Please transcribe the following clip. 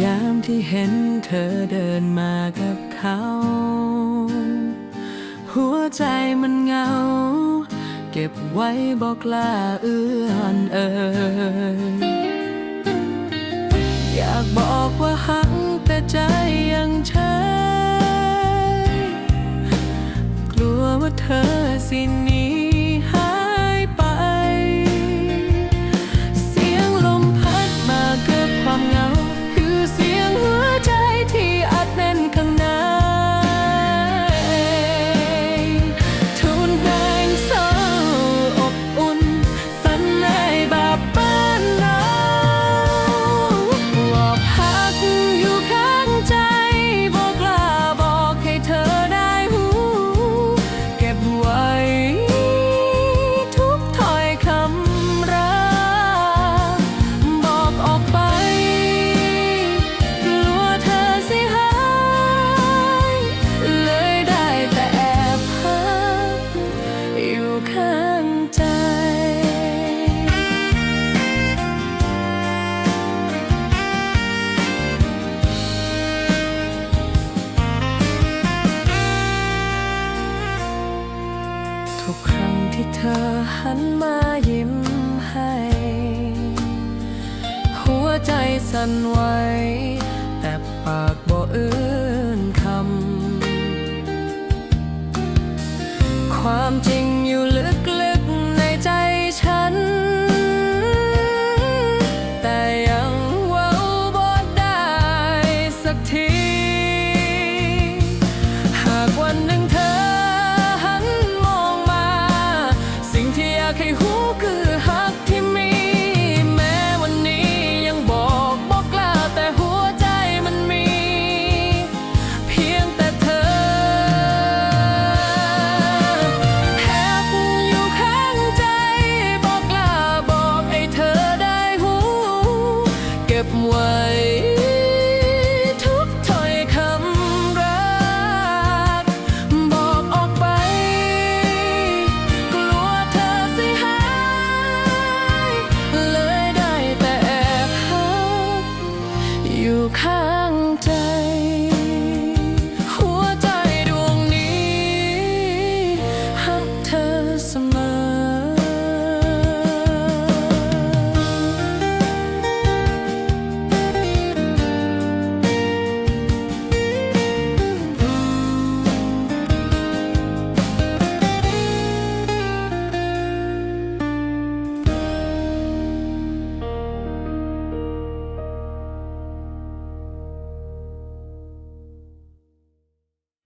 ยามที่เห็นเธอเดินมากับเขา หัวใจมันเงา เก็บไว้บอกลาเอื้อนเอออยากบอกว่าหังแต่ใจยังเชยกลัวว่าเธอสินี้ นมายิ้มให้ หัวใจสั่นไหวแต่ปากบ่อื่นคำความจริง away.